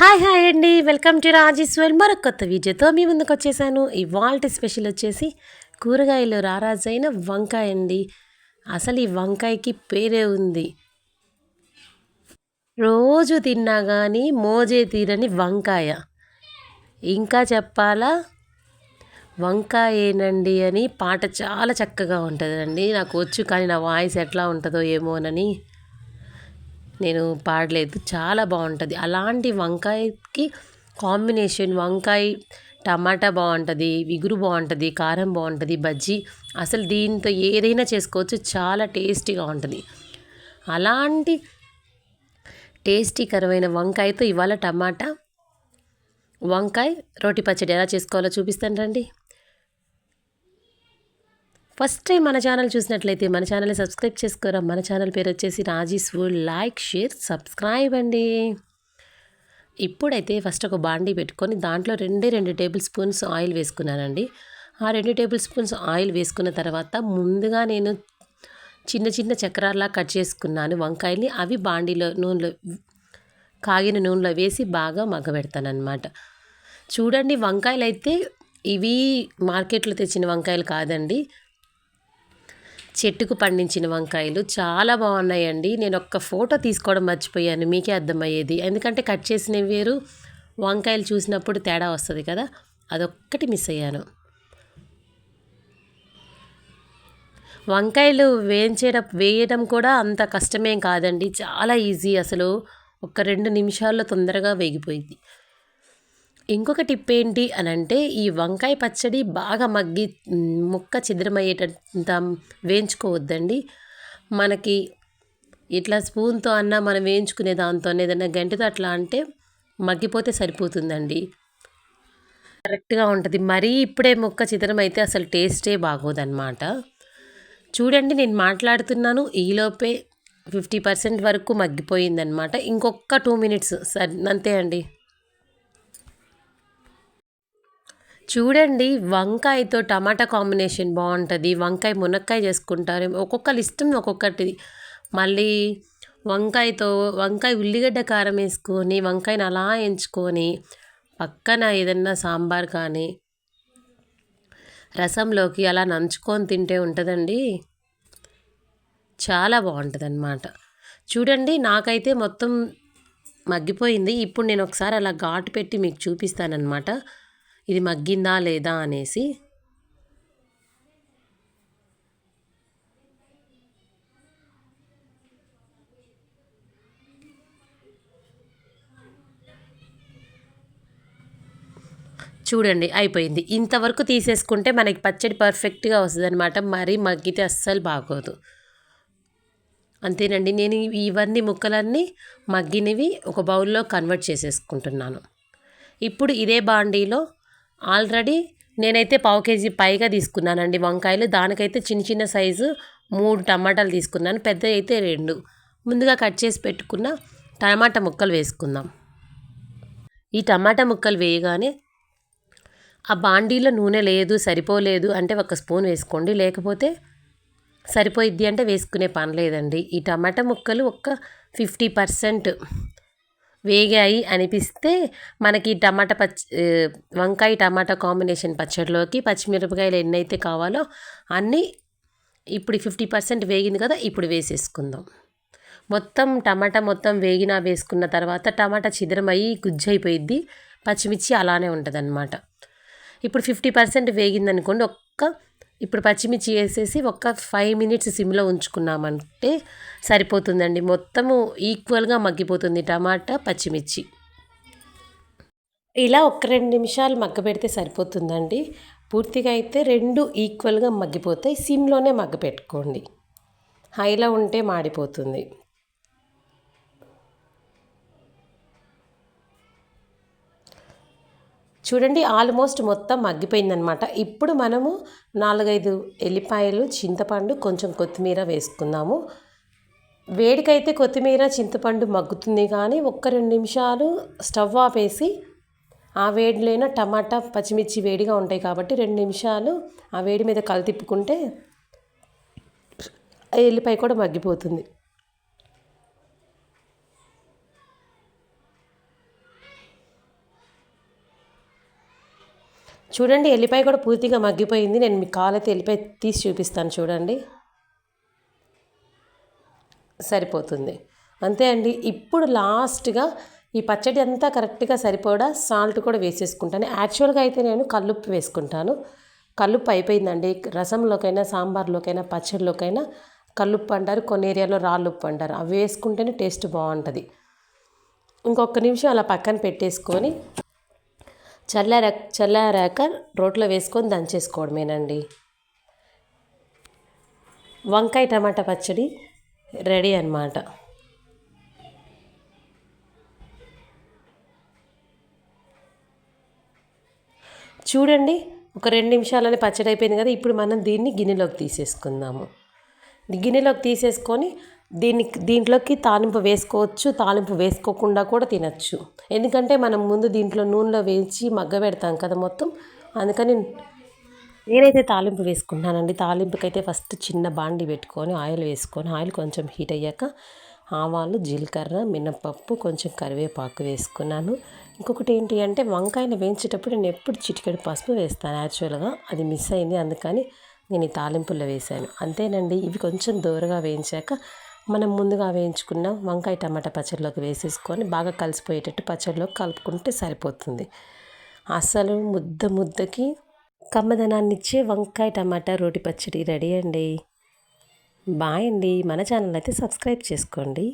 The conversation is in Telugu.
హాయ్ హాయ్ అండి. వెల్కమ్ టు రాజేశ్వర్ మరొక కొత్త వీడియోతో మీ ముందుకు వచ్చేసాను. ఇవాల్టి స్పెషల్ వచ్చేసి కూరగాయలు రారాజైన వంకాయ అండి. అసలు ఈ వంకాయకి పేరే ఉంది. రోజు తిన్నా కానీ మోజే తీరని వంకాయ. ఇంకా చెప్పాలా? వంకాయేనండి అని పాట చాలా చక్కగా ఉంటుందండి. నాకు వచ్చు కానీ నా వాయిస్ ఎట్లా ఉంటుందో ఏమోనని. నేను పాడలేదు. చాలా బాగుంటుంది. అలాంటి వంకాయకి కాంబినేషన్ వంకాయ టమాటా బాగుంటుంది విగురు బాగుంటుంది కారం బాగుంటుంది బజ్జీ. అసలు దీంతో ఏదైనా చేసుకోవచ్చు. చాలా టేస్టీగా ఉంటుంది. అలాంటి టేస్టీకరమైన వంకాయతో ఇవాళ టమాటా వంకాయ రోటి పచ్చడి ఎలా చేసుకోవాలో చూపిస్తాను రండి. ఫస్ట్ టైం మన ఛానల్ చూసినట్లయితే మన ఛానల్ని సబ్స్క్రైబ్ చేసుకోరా మన ఛానల్ పేరు వచ్చేసి Raji's food like share subscribe అండి. ఇప్పుడైతే ఫస్ట్ ఒక బాండీ పెట్టుకొని దాంట్లో రెండే రెండు టేబుల్ స్పూన్స్ ఆయిల్ వేసుకున్నానండి. ఆ రెండు టేబుల్ స్పూన్స్ ఆయిల్ వేసుకున్న తర్వాత ముందుగా నేను చిన్న చిన్న చక్రాల్లా కట్ చేసుకున్నాను వంకాయల్ని. అవి బాండీలో నూనెలో కాగిన నూనెలో వేసి బాగా మగ్గబెడతానమాట చూడండి వంకాయలు అయితే ఇవి మార్కెట్లో తెచ్చిన వంకాయలు కాదండి. చెట్టుకు పండించిన వంకాయలు చాలా బాగున్నాయండి. నేను ఒక్క ఫోటో తీసుకోవడం మర్చిపోయాను. మీకే అర్థమయ్యేది. ఎందుకంటే కట్ చేసినవి వేరు వంకాయలు చూసినప్పుడు తేడా వస్తుంది కదా. అదొక్కటి మిస్ అయ్యాను. వంకాయలు వేయించేట వేయడం కూడా అంత కష్టమేం కాదండి. చాలా ఈజీ అసలు. ఒక రెండు నిమిషాల్లో తొందరగా వేగిపోయింది ఇంకొక టిప్ ఏంటి అని అంటే ఈ వంకాయ పచ్చడి బాగా మగ్గి ముక్క చిద్రమయ్యేటంత వేయించుకోవద్దండి. మనకి ఇట్లా స్పూన్తో అన్నా మనం వేయించుకునే దాంతో ఏదైనా గంటతో అట్లా అంటే మగ్గిపోతే సరిపోతుందండి. కరెక్ట్గా ఉంటుంది. మరీ ఇప్పుడే ముక్క చిత్రం అయితే అసలు టేస్టే బాగోదన్నమాట. చూడండి నేను మాట్లాడుతున్నాను. ఈలోపే ఫిఫ్టీ పర్సెంట్ వరకు మగ్గిపోయిందనమాట ఇంకొక టూ మినిట్స్ సరే అంతే అండి. చూడండి వంకాయతో టమాటా కాంబినేషన్ బాగుంటుంది వంకాయ మునక్కాయ చేసుకుంటారు. ఒక్కొక్కరు ఇష్టం ఒక్కొక్కటి మళ్ళీ వంకాయతో వంకాయ ఉల్లిగడ్డ కారం వేసుకొని వంకాయని అలా ఎంచుకొని పక్కన ఏదన్నా సాంబార్ కానీ రసంలోకి అలా నంచుకొని తింటే ఉంటుందండి. చాలా బాగుంటుంది అన్నమాట చూడండి నాకైతే మొత్తం మగ్గిపోయింది. ఇప్పుడు నేను ఒకసారి అలా ఘాటు పెట్టి మీకు చూపిస్తానన్నమాట. ఇది మగ్గిందా లేదా అనేసి చూడండి అయిపోయింది. ఇంతవరకు తీసేసుకుంటే మనకి పచ్చడి పర్ఫెక్ట్గా వస్తుంది అనమాట మరీ మగ్గితే అస్సలు బాగోదు. అంతేనండి. నేను ఇవన్నీ ముక్కలన్నీ మగ్గినవి ఒక బౌల్లో కన్వర్ట్ చేసేసుకుంటున్నాను. ఇప్పుడు ఇదే బాండీలో ఆల్రెడీ నేనైతే పావు కేజీ పైగా తీసుకున్నానండి వంకాయలు. దానికైతే చిన్న చిన్న సైజు మూడు టమాటాలు తీసుకున్నాను. పెద్ద అయితే రెండు. ముందుగా కట్ చేసి పెట్టుకున్న టమాటా ముక్కలు వేసుకుందాం. ఈ టమాటా ముక్కలు వేయగానే ఆ బాండీలో నూనె లేదు సరిపోలేదు అంటే ఒక స్పూన్ వేసుకోండి. లేకపోతే సరిపోయిద్ది అంటే వేసుకునే పని లేదండి. ఈ టమాటా ముక్కలు ఒక ఫిఫ్టీ పర్సెంట్ వేగాయి అనిపిస్తే మనకి టమాటా పచ్చి వంకాయ టమాటా కాంబినేషన్ పచ్చడిలోకి పచ్చిమిరపకాయలు ఎన్నైతే కావాలో అన్నీ ఇప్పుడు ఫిఫ్టీ పర్సెంట్ వేగింది కదా ఇప్పుడు వేసేసుకుందాం. మొత్తం టమాటా మొత్తం వేగినా వేసుకున్న తర్వాత టమాటా చిద్రమయ్యి గుజ్జైపోయిద్ది పచ్చిమిర్చి అలానే ఉంటుంది ఇప్పుడు ఫిఫ్టీ పర్సెంట్ వేగిందనుకోండి ఒక్క ఇప్పుడు పచ్చిమిర్చి వేసేసి ఒక ఫైవ్ మినిట్స్ సిమ్లో ఉంచుకున్నామంటే సరిపోతుందండి. మొత్తము ఈక్వల్గా మగ్గిపోతుంది టమాటా పచ్చిమిర్చి. ఇలా ఒక రెండు నిమిషాలు మగ్గపెడితే సరిపోతుందండి. పూర్తిగా అయితే రెండు ఈక్వల్గా మగ్గిపోతాయి. సిమ్లోనే మగ్గ పెట్టుకోండి హైలో ఉంటే మాడిపోతుంది. చూడండి ఆల్మోస్ట్ మొత్తం మగ్గిపోయిందనమాట ఇప్పుడు మనము నాలుగైదు ఎల్లిపాయలు చింతపండు కొంచెం కొత్తిమీర వేసుకుందాము. వేడికైతే కొత్తిమీర చింతపండు మగ్గుతుంది కానీ ఒక్క రెండు నిమిషాలు స్టవ్ ఆపేసి ఆ వేడిలోనే టమాటా పచ్చిమిర్చి వేడిగా ఉంటాయి కాబట్టి రెండు నిమిషాలు ఆ వేడి మీద కలు తిప్పుకుంటే ఎల్లిపాయ కూడా మగ్గిపోతుంది. చూడండి ఎల్లిపాయ కూడా పూర్తిగా మగ్గిపోయింది. నేను మీకు కావాలైతే ఎల్లిపాయ తీసి చూపిస్తాను చూడండి. సరిపోతుంది. అంతే అండి. ఇప్పుడు లాస్ట్గా ఈ పచ్చడి అంతా కరెక్ట్గా సరిపోడా? సాల్ట్ కూడా వేసేసుకుంటాను. యాక్చువల్గా అయితే నేను కల్లుప్పు వేసుకుంటాను. కల్లుప్పు అయిపోయిందండి. రసంలోకైనా సాంబార్లోకైనా పచ్చడిలోకైనా కల్లుప్పు అంటారు. కొన్ని ఏరియాలో రాళ్ళుప్పు అంటారు. అవి వేసుకుంటేనే టేస్ట్ బాగుంటుంది. ఇంకొక నిమిషం అలా పక్కన పెట్టేసుకొని చల్లార చల్లారాక రోట్లో వేసుకొని దంచేసుకోవడమేనండి. వంకాయ టమాటా పచ్చడి రెడీ అన్నమాట. చూడండి ఒక రెండు నిమిషాలనే పచ్చడి అయిపోయింది కదా ఇప్పుడు మనం దీన్ని గిన్నెలోకి తీసేసుకుందాము. గిన్నెలోకి తీసేసుకొని దీనికి దీంట్లోకి తాలింపు వేసుకోవచ్చు. తాలింపు వేసుకోకుండా కూడా తినచ్చు. ఎందుకంటే మనం ముందు దీంట్లో నూనెలో వేయించి మగ్గ పెడతాం కదా మొత్తం. అందుకని నేనైతే తాలింపు వేసుకుంటానండి. తాలింపుకైతే ఫస్ట్ చిన్న బాండి పెట్టుకొని ఆయిల్ వేసుకొని ఆయిల్ కొంచెం హీట్ అయ్యాక ఆవాలు జీలకర్ర మినపప్పు కొంచెం కరివేపాకు వేసుకున్నాను. ఇంకొకటి ఏంటి అంటే వంకాయలు వేయించేటప్పుడు నేను ఎప్పుడు చిటికెడు పసుపు వేస్తాను. యాక్చువల్గా అది మిస్ అయింది. అందుకని నేను ఈ తాలింపుల్లో వేశాను అంతేనండి. ఇవి కొంచెం దూరగా వేయించాక మనం ముందుగా వేయించుకున్న వంకాయ టమాటా పచ్చడిలోకి వేసేసుకొని బాగా కలిసిపోయేటట్టు పచ్చడిలోకి కలుపుకుంటే సరిపోతుంది. అసలు ముద్ద ముద్దకి కమ్మదనాన్ని ఇచ్చే వంకాయ టమాటా రోటి పచ్చడి రెడీ అండి. బాయ్ అండి. మన ఛానల్ అయితే సబ్స్క్రైబ్ చేసుకోండి.